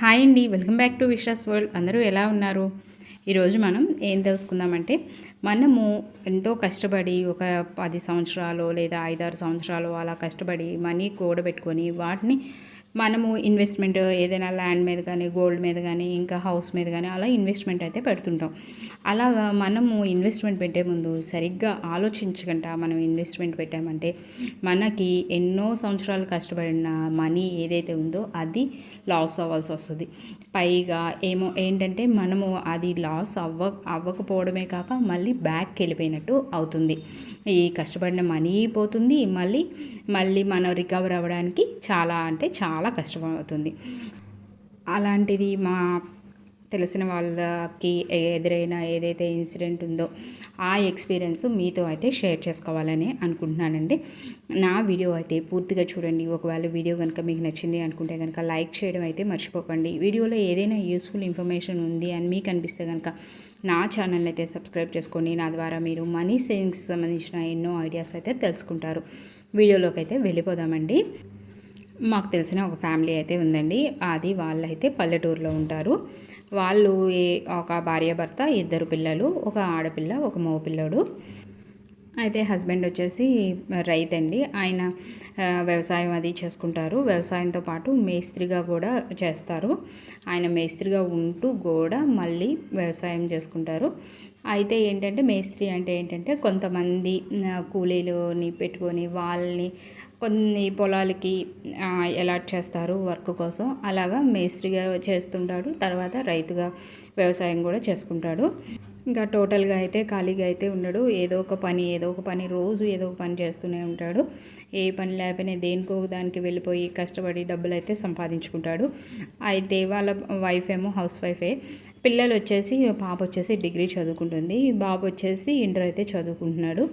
Hi అండి welcome back to Vishwas world. అందరూ ఎలా ఉన్నారు? ఈరోజు మనం ఏం తెలుసుకుందామంటే మనము ఎంతో కష్టపడి ఒక పది సంవత్సరాలు లేదా ఐదారు సంవత్సరాలు అలా కష్టపడి మనీ కూడబెట్టుకొని వాటిని మనము ఇన్వెస్ట్మెంట్ ఏదైనా ల్యాండ్ మీద కానీ గోల్డ్ మీద కానీ ఇంకా హౌస్ మీద కానీ అలా ఇన్వెస్ట్మెంట్ అయితే పెడుతుంటాం. అలాగా మనము ఇన్వెస్ట్మెంట్ పెట్టే ముందు సరిగ్గా ఆలోచించకుండా మనం ఇన్వెస్ట్మెంట్ పెట్టామంటే మనకి ఎన్నో సంవత్సరాలు కష్టపడిన మనీ ఏదైతే ఉందో అది లాస్ అవ్వాల్సి వస్తుంది. పైగా ఏమో ఏంటంటే మనము అది లాస్ అవ్వ అవ్వకపోవడమే కాక మళ్ళీ బ్యాక్ వెళ్ళిపోయినట్టు అవుతుంది. ఈ కష్టపడిన మనీ పోతుంది. మళ్ళీ మళ్ళీ మనం రికవర్ అవ్వడానికి చాలా అంటే చాలా కష్టమవుతుంది అలాంటిది మా తెలిసిన వాళ్ళకి ఎదురైన ఏదైతే ఇన్సిడెంట్ ఉందో ఆ ఎక్స్పీరియన్స్ మీతో అయితే షేర్ చేసుకోవాలని అనుకుంటున్నానండి. నా వీడియో అయితే పూర్తిగా చూడండి. ఒకవేళ వీడియో కనుక మీకు నచ్చింది అనుకుంటే కనుక లైక్ చేయడం అయితే మర్చిపోకండి. వీడియోలో ఏదైనా యూస్ఫుల్ ఇన్ఫర్మేషన్ ఉంది అని మీకు అనిపిస్తే కనుక నా ఛానల్ అయితే సబ్స్క్రైబ్ చేసుకోండి నా ద్వారా మీరు మనీ సేవింగ్స్ సంబంధించిన ఎన్నో ఐడియాస్ అయితే తెలుసుకుంటారు. వీడియోలోకి అయితే వెళ్ళిపోదామండి. మాకు తెలిసిన ఒక ఫ్యామిలీ అయితే ఉందండి. అది వాళ్ళైతే పల్లెటూరులో ఉంటారు. వాళ్ళు ఏ ఒక భార్యాభర్త ఇద్దరు పిల్లలు ఒక ఆడపిల్ల ఒక మగపిల్లడు. అయితే హస్బెండ్ వచ్చేసి రైతు అండి. ఆయన వ్యవసాయం అది చేసుకుంటారు. వ్యవసాయంతో పాటు మేస్త్రిగా కూడా చేస్తారు. ఆయన మేస్త్రిగా ఉంటూ కూడా మళ్ళీ వ్యవసాయం చేసుకుంటారు. అయితే ఏంటంటే మేస్త్రి అంటే ఏంటంటే కొంతమంది కూలీలని పెట్టుకొని వాళ్ళని కొన్ని పొలాలకి అలాట్ చేస్తారు వర్క్ కోసం. అలాగా మేస్త్రిగా చేస్తుంటాడు. తర్వాత రైతుగా వ్యవసాయం కూడా చేసుకుంటాడు. ఇంకా టోటల్గా అయితే ఖాళీగా అయితే ఉండడు. ఏదో ఒక పని ఏదో ఒక పని రోజు ఏదో ఒక పని చేస్తూనే ఉంటాడు. ఏ పని లేకపోయినా దేనికో దానికి వెళ్ళిపోయి కష్టపడి డబ్బులు అయితే సంపాదించుకుంటాడు. అయితే వాళ్ళ వైఫ్ ఏమో హౌస్ వైఫే పిల్లలు వచ్చేసి పాప వచ్చేసి డిగ్రీ చదువుకుంటుంది. బాబు వచ్చేసి ఇంటర్ అయితే చదువుకుంటున్నాడు.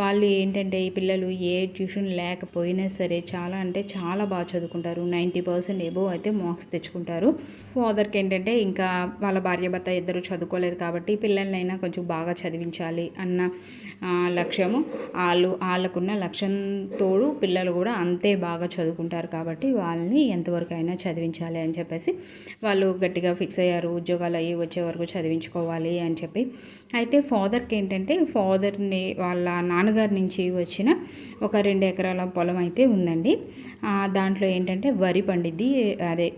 వాళ్ళు ఏంటంటే ఈ పిల్లలు ఏ ట్యూషన్ లేకపోయినా సరే చాలా అంటే చాలా బాగా చదువుకుంటారు. నైంటీ పర్సెంట్ ఎబో అయితే మార్క్స్ తెచ్చుకుంటారు. ఫాదర్కి ఏంటంటే ఇంకా వాళ్ళ భార్య భర్త ఇద్దరు చదువుకోలేదు కాబట్టి పిల్లలైనా కొంచెం బాగా చదివించాలి అన్న లక్ష్యము. వాళ్ళు వాళ్ళకున్న లక్ష్యం తోడు పిల్లలు కూడా అంతే బాగా చదువుకుంటారు కాబట్టి వాళ్ళని ఎంతవరకు అయినా చదివించాలి అని చెప్పేసి వాళ్ళు గట్టిగా ఫిక్స్ అయ్యారు. ఉద్యోగాలు అయ్యి వచ్చే వరకు చదివించుకోవాలి అని చెప్పి. అయితే ఫాదర్కి ఏంటంటే ఫాదర్ని వాళ్ళ నాన్నగారి నుంచి వచ్చిన ఒక రెండు ఎకరాల పొలం అయితే ఉందండి. దాంట్లో ఏంటంటే వరి పండిద్ది. అదే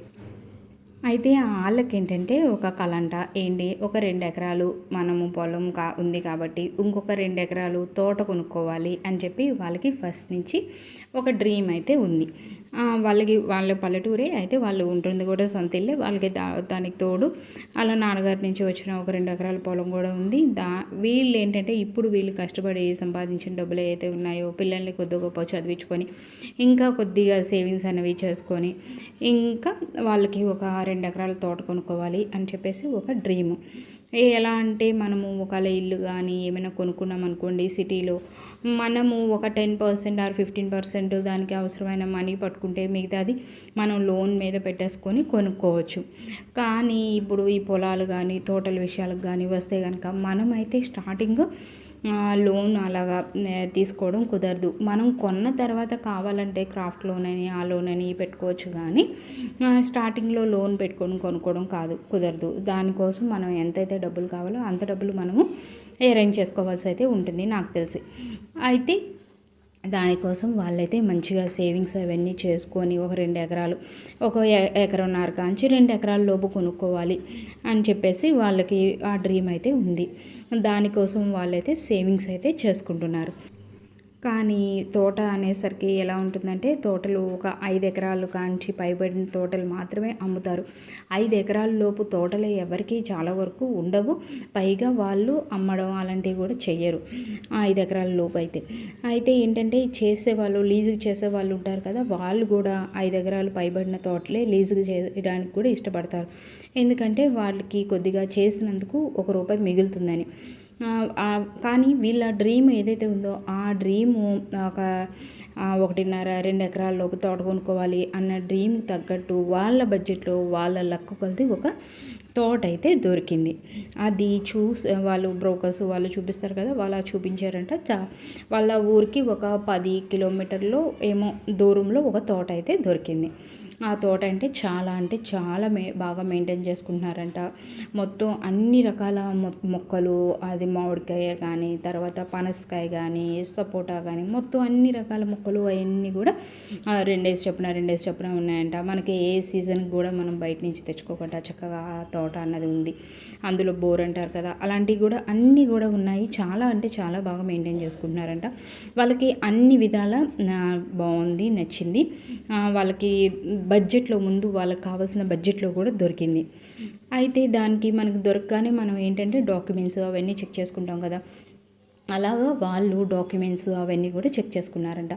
అయితే వాళ్ళకి ఏంటంటే ఒక కలంట ఏంటి? ఒక రెండు ఎకరాలు మనము పొలం కా ఉంది కాబట్టి ఇంకొక రెండు ఎకరాలు తోట కొనుక్కోవాలి అని చెప్పి వాళ్ళకి ఫస్ట్ నుంచి ఒక డ్రీమ్ అయితే ఉంది. వాళ్ళకి వాళ్ళ పల్లెటూరే అయితే వాళ్ళు ఉంటుంది కూడా సొంత ఇల్లే. వాళ్ళకి దా దానికి తోడు అలా నాన్నగారి నుంచి వచ్చిన ఒక రెండు ఎకరాల పొలం కూడా ఉంది. దా వీళ్ళు ఏంటంటే ఇప్పుడు వీళ్ళు కష్టపడి సంపాదించిన డబ్బులు ఏవైతే ఉన్నాయో పిల్లల్ని కొద్ది గొప్ప చదివించుకొని ఇంకా కొద్దిగా సేవింగ్స్ అనేవి చేసుకొని ఇంకా వాళ్ళకి ఒక రెండు ఎకరాల తోట కొనుక్కోవాలి అని చెప్పేసి ఒక డ్రీము ఎలా అంటే మనము ఒకవేళ ఇల్లు కానీ ఏమైనా కొనుక్కున్నాం అనుకోండి సిటీలో మనము ఒక ten percent or fifteen percent దానికి అవసరమైన మనీ పట్టుకుంటే మిగతాది మనం లోన్ మీద పెట్టేసుకొని కొనుక్కోవచ్చు. కానీ ఇప్పుడు ఈ పొలాలు కానీ తోటల విషయాలకు కానీ వస్తే కనుక మనమైతే స్టార్టింగ్ లోన్ అలాగా తీసుకోవడం కుదరదు. మనం కొన్న తర్వాత కావాలంటే క్రాఫ్ట్ లోన్ అని ఆ లోన్ అని పెట్టుకోవచ్చు కానీ స్టార్టింగ్లో లోన్ పెట్టుకొని కొనుక్కోవడం కాదు కుదరదు. దానికోసం మనం ఎంతైతే డబ్బులు కావాలో అంత డబ్బులు మనము అరేంజ్ చేసుకోవాల్సి అయితే ఉంటుంది నాకు తెలిసి. అయితే దానికోసం వాళ్ళైతే మంచిగా సేవింగ్స్ అవన్నీ చేసుకొని ఒక రెండు ఎకరాలు ఒక ఎకరన్నర కాంచి రెండు ఎకరాల లోపు కొనుక్కోవాలి అని చెప్పేసి వాళ్ళకి ఆ డ్రీమ్ అయితే ఉంది. దానికోసం వాళ్ళైతే సేవింగ్స్ అయితే చేసుకుంటున్నారు. కానీ తోట అనేసరికి ఎలా ఉంటుందంటే తోటలు ఒక ఐదు ఎకరాలు కాంచి పైబడిన తోటలు మాత్రమే అమ్ముతారు. ఐదు ఎకరాల లోపు తోటలు ఎవరికి చాలా వరకు ఉండవు. పైగా వాళ్ళు అమ్మడం అలాంటివి కూడా చెయ్యరు. ఐదు ఎకరాల లోపు అయితే. అయితే ఏంటంటే చేసేవాళ్ళు లీజుకి చేసే వాళ్ళు ఉంటారు కదా వాళ్ళు కూడా ఐదు ఎకరాలు పైబడిన తోటలే లీజుకి చేయడానికి కూడా ఇష్టపడతారు. ఎందుకంటే వాళ్ళకి కొద్దిగా చేసినందుకు ఒక రూపాయి మిగులుతుందని. కానీ వీళ్ళ డ్రీమ్ ఏదైతే ఉందో ఆ డ్రీము ఒక ఒకటిన్నర రెండు ఎకరాల లోపు తోట కొనుక్కోవాలి అన్న డ్రీమ్ తగ్గట్టు వాళ్ళ బడ్జెట్లో వాళ్ళ లక్కు కొలిది ఒక తోట అయితే దొరికింది. అది చూసి వాళ్ళు బ్రోకర్స్ వాళ్ళు చూపిస్తారు కదా వాళ్ళు చూపించారంట. వాళ్ళ ఊరికి ఒక పది కిలోమీటర్లో ఏమో దూరంలో ఒక తోట అయితే దొరికింది. ఆ తోట అంటే చాలా అంటే చాలా మే బాగా మెయింటైన్ చేసుకుంటున్నారంట. మొత్తం అన్ని రకాల మొక్కలు అది మామిడికాయ కానీ తర్వాత పనసకాయ కానీ సపోటా కానీ మొత్తం అన్ని రకాల మొక్కలు అవన్నీ కూడా రెండేసి చొప్పున రెండేసి చొప్పున ఉన్నాయంట. మనకి ఏ సీజన్కి కూడా మనం బయట నుంచి తెచ్చుకోకుండా చక్కగా తోట అన్నది ఉంది. అందులో బోర్ అంటారు కదా అలాంటివి కూడా అన్నీ కూడా ఉన్నాయి. చాలా అంటే చాలా బాగా మెయింటైన్ చేసుకుంటున్నారంట. వాళ్ళకి అన్ని విధాల బాగుంది నచ్చింది. వాళ్ళకి బడ్జెట్లో ముందు వాళ్ళకి కావాల్సిన బడ్జెట్లో కూడా దొరికింది. అయితే దానికి మనకు దొరకగానే మనం ఏంటంటే డాక్యుమెంట్స్ అవన్నీ చెక్ చేసుకుంటాం కదా. అలాగా వాళ్ళు డాక్యుమెంట్స్ అవన్నీ కూడా చెక్ చేసుకున్నారంట.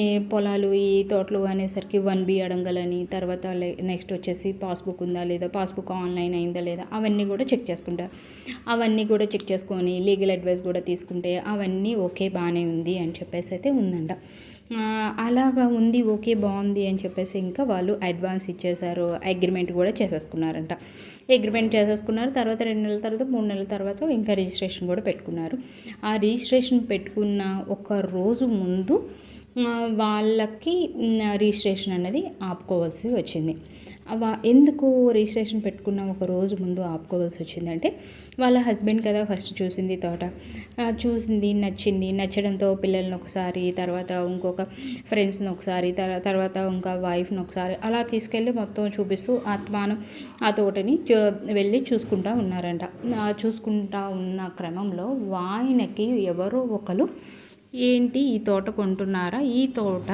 ఈ పొలాలు ఈ తోటలు అనేసరికి వన్ బి అడంగలని తర్వాత నెక్స్ట్ వచ్చేసి పాస్బుక్ ఉందా లేదా పాస్బుక్ ఆన్లైన్ అయిందా లేదా అవన్నీ కూడా చెక్ చేసుకుంటారు అవన్నీ కూడా చెక్ చేసుకొని లీగల్ అడ్వైస్ కూడా తీసుకుంటే అవన్నీ ఓకే బాగానే ఉంది అని చెప్పేసి అయితే ఉందంట. అలాగా ఉంది ఓకే బాగుంది అని చెప్పేసి ఇంకా వాళ్ళు అడ్వాన్స్ ఇచ్చేసారు అగ్రిమెంట్ కూడా చేసేసుకున్నారంట. అగ్రిమెంట్ చేసేసుకున్నారు. తర్వాత రెండు నెలల తర్వాత మూడు నెలల తర్వాత ఇంకా రిజిస్ట్రేషన్ కూడా పెట్టుకున్నారు. ఆ రిజిస్ట్రేషన్ పెట్టుకున్న ఒక రోజు ముందు వాళ్ళకి రిజిస్ట్రేషన్ అనేది ఆపుకోవాల్సి వచ్చింది. ఎందుకు రిజిస్ట్రేషన్ పెట్టుకున్న ఒక రోజు ముందు ఆపుకోవాల్సి వచ్చిందంటే వాళ్ళ హస్బెండ్ కదా ఫస్ట్ చూసింది తోట. చూసింది నచ్చింది. నచ్చడంతో పిల్లల్ని ఒకసారి తర్వాత ఇంకొక ఫ్రెండ్స్ని ఒకసారి తర్వాత ఇంకా వైఫ్ని ఒకసారి అలా తీసుకెళ్ళి మొత్తం చూపిస్తూ ఆత్మానం ఆ తోటని వెళ్ళి చూసుకుంటా ఉన్నారంట. చూసుకుంటా ఉన్న క్రమంలో ఆయనకి ఎవరో ఒకరు ఏంటి ఈ తోట కొంటున్నారా? ఈ తోట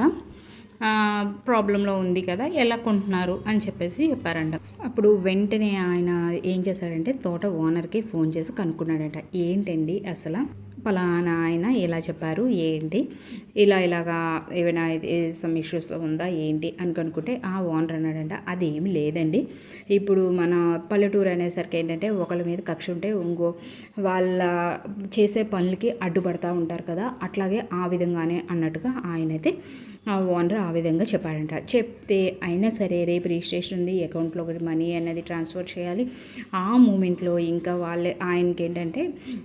ప్రాబ్లంలో ఉంది కదా ఎలా కొంటున్నారు అని చెప్పేసి చెప్పారంట. అప్పుడు వెంటనే ఆయన ఏం చేశాడంటే తోట ఓనర్కి ఫోన్ చేసి కనుక్కున్నాడంట. ఏంటండి అసలు? పలానా ఆయన ఇలా చెప్పారు ఏంటి ఇలా ఇలాగా ఏమైనా సమ్ ఇష్యూస్లో ఉందా ఏంటి అని కనుక్కుంటే ఆ ఓనర్ అన్నాడంట అది ఏమి లేదండి. ఇప్పుడు మన పల్లెటూరు అనేసరికి ఏంటంటే ఒకళ్ళ మీద కక్ష ఉంటే ఇంకో వాళ్ళ చేసే పనులకి అడ్డుపడతా ఉంటారు కదా అట్లాగే ఆ విధంగానే అన్నట్టుగా ఆయనైతే ఆ ఓనర్ ఆ విధంగా చెప్పాడంట. చెప్తే అయినా సరే రేపు రిజిస్ట్రేషన్ ఉంది అకౌంట్లో మనీ అనేది ట్రాన్స్ఫర్ చేయాలి. ఆ మూమెంట్లో ఇంకా వాళ్ళే ఆయనకి ఏంటంటే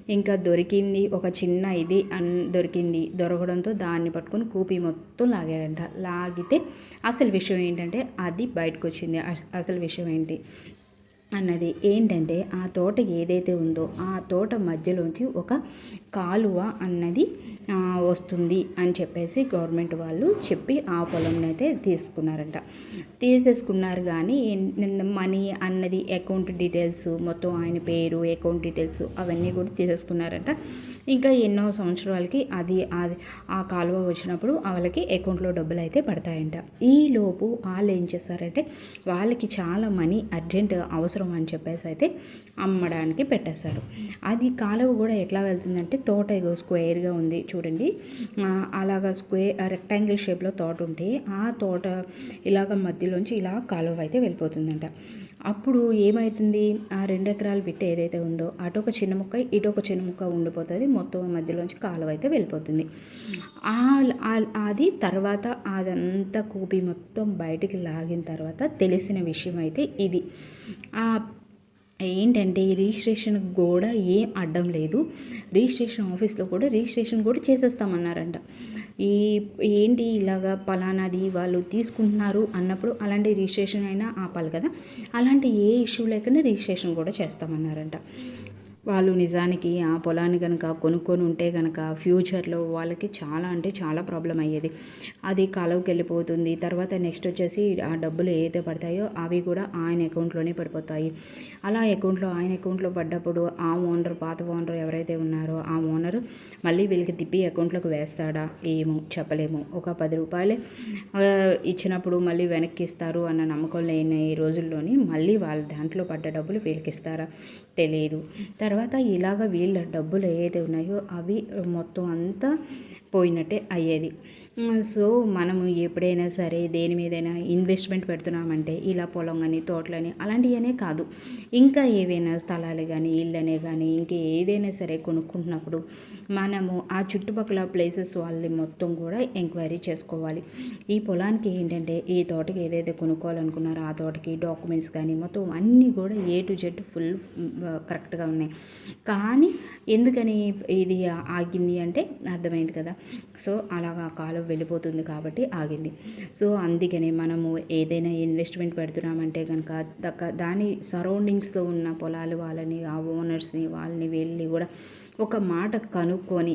ఇంకా దొరికింది ఒక చిన్న ఇది అన్ దొరికింది. దొరకడంతో దాన్ని పట్టుకొని కూపి మొత్తం లాగాడంట. లాగితే అసలు విషయం ఏంటంటే అది బయటకు వచ్చింది అసలు విషయం ఏంటి? అన్నది. ఏంటంటే ఆ తోట ఏదైతే ఉందో ఆ తోట మధ్యలోంచి ఒక కాలువ అన్నది వస్తుంది అని చెప్పేసి గవర్నమెంట్ వాళ్ళు చెప్పి ఆ పొలంలో అయితే తీసుకున్నారంట. తీసేసుకున్నారు కానీ మనీ అన్నది అకౌంట్ డీటెయిల్స్ మొత్తం ఆయన పేరు అకౌంట్ డీటెయిల్స్ అవన్నీ కూడా తీసేసుకున్నారంట. ఇంకా ఎన్నో సంవత్సరాలకి అది అది ఆ కాలువ వచ్చినప్పుడు వాళ్ళకి అకౌంట్లో డబ్బులు అయితే పడతాయంట. ఈలోపు వాళ్ళు ఏం చేస్తారంటే వాళ్ళకి చాలా మనీ అర్జెంట్ అవసరం అని చెప్పేసి అయితే అమ్మడానికి పెట్టేస్తారు అది కాలువ కూడా ఎట్లా వెళ్తుందంటే తోట స్క్వేర్గా ఉంది చూడండి. అలాగా స్క్వేర్ రెక్టాంగిల్ షేప్లో తోట ఉంటే ఆ తోట ఇలాగ మధ్యలోంచి ఇలా కాలువ అయితే వెళ్ళిపోతుందంట. అప్పుడు ఏమవుతుంది ఆ రెండు ఎకరాలు బిట్ట ఏదైతే ఉందో అటు ఒక చిన్న ముక్క ఇటు ఒక చిన్న ముక్క ఉండిపోతుంది. మొత్తం మధ్యలోంచి కాలువ అయితే వెళ్ళిపోతుంది. అది తర్వాత అదంతా కూపి మొత్తం బయటికి లాగిన తర్వాత తెలిసిన విషయం అయితే ఇది. ఏంటంటే ఈ రిజిస్ట్రేషన్ కూడా ఏం అడ్డం లేదు. రిజిస్ట్రేషన్ ఆఫీస్లో కూడా రిజిస్ట్రేషన్ కూడా చేసేస్తామన్నారంట. ఈ ఏంటి ఇలాగా పలానాది వాళ్ళు తీసుకుంటున్నారు అన్నప్పుడు అలాంటి రిజిస్ట్రేషన్ అయినా ఆపాలి కదా. అలాంటి ఏ ఇష్యూ లేకుండా రిజిస్ట్రేషన్ కూడా చేస్తామన్నారంట. వాళ్ళు నిజానికి ఆ పొలాన్ని కనుక కొనుక్కొని ఉంటే కనుక ఫ్యూచర్లో వాళ్ళకి చాలా అంటే చాలా ప్రాబ్లం అయ్యేది. అది కాలువకి వెళ్ళిపోతుంది. తర్వాత నెక్స్ట్ వచ్చేసి ఆ డబ్బులు ఏదైతే పడతాయో అవి కూడా ఆయన అకౌంట్లోనే పడిపోతాయి. అలా అకౌంట్లో ఆయన అకౌంట్లో పడ్డప్పుడు ఆ ఓనర్ పాత ఓనర్ ఎవరైతే ఉన్నారో ఆ ఓనర్ మళ్ళీ వీళ్ళకి తిప్పి అకౌంట్లోకి వేస్తాడా? ఏమో చెప్పలేము. ఒక పది రూపాయలే ఇచ్చినప్పుడు మళ్ళీ వెనక్కి ఇస్తారు అన్న నమ్మకం లేని రోజుల్లోని మళ్ళీ వాళ్ళ దాంట్లో పడ్డ డబ్బులు వీళ్ళకి ఇస్తారా? తెలియదు తర్వాత తర్వాత ఇలాగ వీళ్ళ డబ్బులు ఏదైతే ఉన్నాయో అవి మొత్తం అంతా పోయినట్టే అయ్యేది. సో మనము ఎప్పుడైనా సరే దేని మీదైనా ఇన్వెస్ట్మెంట్ పెడుతున్నామంటే ఇలా పొలం కానీ తోటలని అలాంటివనే కాదు. ఇంకా ఏవైనా స్థలాలు కానీ ఇళ్ళనే కానీ ఇంకా ఏదైనా సరే కొనుక్కుంటున్నప్పుడు మనము ఆ చుట్టుపక్కల ప్లేసెస్ వాళ్ళని మొత్తం కూడా ఎంక్వైరీ చేసుకోవాలి. ఈ పొలానికి ఏంటంటే ఈ తోటకి ఏదైతే కొనుక్కోవాలనుకున్నారో ఆ తోటకి డాక్యుమెంట్స్ కానీ మొత్తం అన్నీ కూడా ఏ టు జెడ్ ఫుల్ కరెక్ట్గా ఉన్నాయి. కానీ ఎందుకని ఇది ఆగింది అంటే అర్థమైంది కదా. సో అలాగా కాలువ వెళ్ళిపోతుంది కాబట్టి ఆగింది. సో అందుకనే మనము ఏదైనా ఇన్వెస్ట్మెంట్ పెడుతున్నామంటే కనుక దక్క దాని సరౌండింగ్స్లో ఉన్న పొలాలు వాళ్ళని ఆ ఓనర్స్ని వాళ్ళని వెళ్ళి కూడా ఒక మాట కనుక్కొని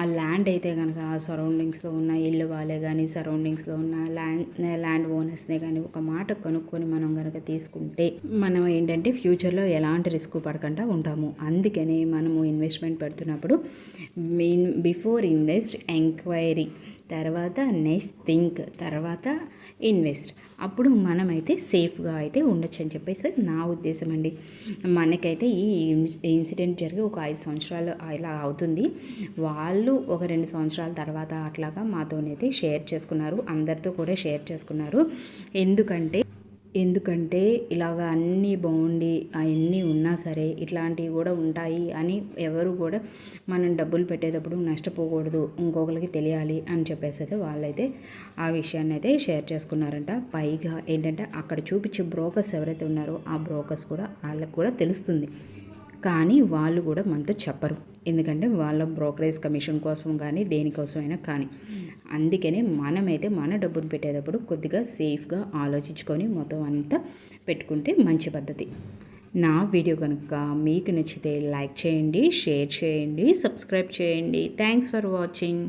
ఆ ల్యాండ్ అయితే కనుక ఆ సరౌండింగ్స్లో ఉన్న ఇల్లు వాళ్ళే కానీ సరౌండింగ్స్లో ఉన్న ల్యాండ్ ల్యాండ్ ఓనర్స్నే కానీ ఒక మాట కనుక్కొని మనం కనుక తీసుకుంటే మనం ఏంటంటే ఫ్యూచర్లో ఎలాంటి రిస్క్ పడకుండా ఉంటాము. అందుకనే మనము ఇన్వెస్ట్మెంట్ పెడుతున్నప్పుడు మెయిన్ బిఫోర్ ఇన్వెస్ట్ ఎంక్వైరీ తర్వాత నెక్స్ట్ థింక్ తర్వాత ఇన్వెస్ట్. అప్పుడు మనమైతే సేఫ్గా అయితే ఉండొచ్చు అని చెప్పేసి నా ఉద్దేశం అండి. మనకైతే ఈ ఇన్సిడెంట్ జరిగి ఒక ఐదు సంవత్సరాలు ఇలా అవుతుంది. వాళ్ళు ఒక రెండు సంవత్సరాల తర్వాత అట్లాగా మాతోనైతే షేర్ చేసుకున్నారు. అందరితో కూడా షేర్ చేసుకున్నారు. ఎందుకంటే ఎందుకంటే ఇలాగ అన్నీ బాగుండి అవన్నీ ఉన్నా సరే ఇట్లాంటివి కూడా ఉంటాయి అని ఎవరు కూడా మనం డబ్బులు పెట్టేటప్పుడు నష్టపోకూడదు ఇంకొకరికి తెలియాలి అని చెప్పేసి అయితే వాళ్ళైతే ఆ విషయాన్ని అయితే షేర్ చేసుకున్నారంట. పైగా ఏంటంటే అక్కడ చూపించే బ్రోకర్స్ ఎవరైతే ఉన్నారో ఆ బ్రోకర్స్ కూడా వాళ్ళకి కూడా తెలుస్తుంది. కానీ వాళ్ళు కూడా మనతో చెప్పరు. ఎందుకంటే వాళ్ళ బ్రోకరేజ్ కమిషన్ కోసం కానీ దేనికోసమైనా కానీ. అందుకనే మనమైతే మన డబ్బును పెట్టేటప్పుడు కొద్దిగా సేఫ్గా ఆలోచించుకొని మొత్తం అంతా పెట్టుకుంటే మంచి పద్ధతి. నా వీడియో కనుక మీకు నచ్చితే లైక్ చేయండి షేర్ చేయండి సబ్స్క్రైబ్ చేయండి. Thanks for watching.